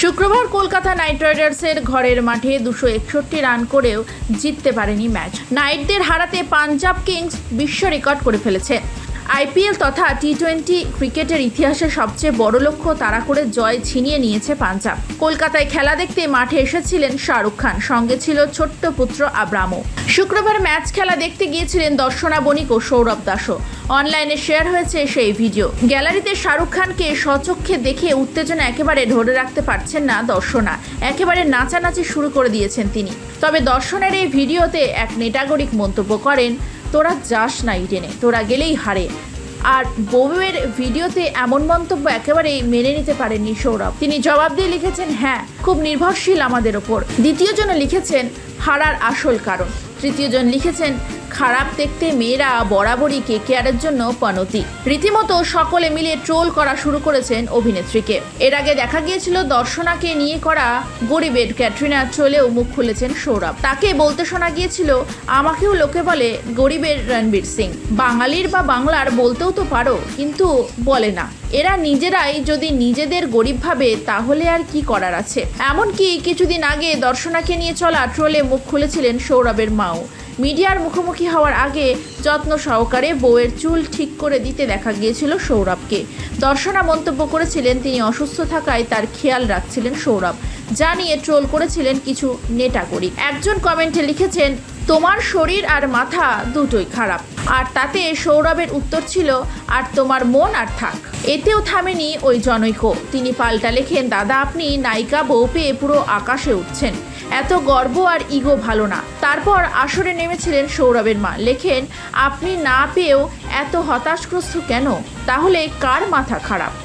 শুক্রবার কলকাতা নাইট রাইডার্সের ঘরের মাঠে দুশো একষট্টি রান করেও জিততে পারেনি ম্যাচ। নাইটদের হারাতে পাঞ্জাব কিংস বিশ্ব রেকর্ড করে ফেলেছে। আইপিএল তথা টি টোয়েন্টি ক্রিকেটের ইতিহাসে সবচেয়ে বড় লক্ষ্য তারা করে জয় ছিনিয়ে নিয়েছে পাঞ্জাব। কলকাতায় খেলা দেখতে মাঠে এসেছিলেন শাহরুখ খান, সঙ্গে ছিল ছোট্ট পুত্র আব্রামও। শুক্রবার ম্যাচ খেলা দেখতে গিয়েছিলেন দর্শনা বণিক ও সৌরভ দাসও। অনলাইনে শেয়ার হয়েছে সেই ভিডিও। গ্যালারিতে শাহরুখ খানকে সচক্ষে দেখে উত্তেজনা একেবারে ধরে রাখতে পারছেন না দর্শনা। একেবারে নাচানাচি শুরু করে দিয়েছেন তিনি। তবে দর্শনের এই ভিডিওতে এক নেটাগরিক মন্তব্য করেন তোরা যাস না ইডেনে তোরা গেলেই হারে। আর বউয়ের ভিডিওতে এমন মন্তব্য একেবারেই মেনে নিতে পারেননি সৌরভ। তিনি জবাব দিয়ে লিখেছেন হ্যাঁ খুব নির্ভরশীল আমাদের ওপর। দ্বিতীয় জন লিখেছেন, হারার আসল কারণ। তৃতীয় জন লিখেছেন খারাপ দেখতে মেয়েরা বরাবরই কে কেয়ারের জন্য পনতি। রীতিমতো সকলে মিলে ট্রোল করা শুরু করেছেন অভিনেত্রীকে। এর আগে দেখা গিয়েছিল দর্শনাকে নিয়ে করা গরিবের ক্যাটরিনা ট্রোলেও মুখ খুলেছেন সৌরভ। তাকে বলতে শোনা গিয়েছিল, আমাকেও লোকে বলে গরিবের রণবীর সিং। বাঙালির বা বাংলার বলতেও তো পারো, কিন্তু বলে না। এরা নিজেরাই যদি নিজেদের গরিব ভাবে, তাহলে আর কি করার আছে? এমনকি কিছুদিন আগে দর্শনাকে নিয়ে চলা ট্রোলে মুখ খুলেছিলেন সৌরভের মাও। মিডিয়ার মুখোমুখি হওয়ার আগে যত্ন সহকারে বউয়ের চুল ঠিক করে দিতে দেখা গিয়েছিল সৌরভকে। দর্শনা মন্তব্য করেছিলেন তিনি, অসুস্থ থাকায় তার খেয়াল রাখছিলেন সৌরভ। যা নিয়ে ট্রোল করেছিলেন কিছু নেটাগরিক একজন কমেন্টে লিখেছেন তোমার শরীর আর মাথা দুটোই খারাপ। আর তাতে সৌরভের উত্তর ছিল, আর তোমার মন আর থাক। এতেও থামেনি ওই জনৈক। তিনি পাল্টা লেখেন, দাদা, আপনি নায়িকা বউ পেয়ে পুরো আকাশে উঠছেন। এত গর্ব আর ইগো ভালো না। তারপর আসরে নেমেছিলেন সৌরভের মা। লেখেন, আপনি না পেয়েও এত হতাশগ্রস্ত কেন? তাহলে কার মাথা খারাপ?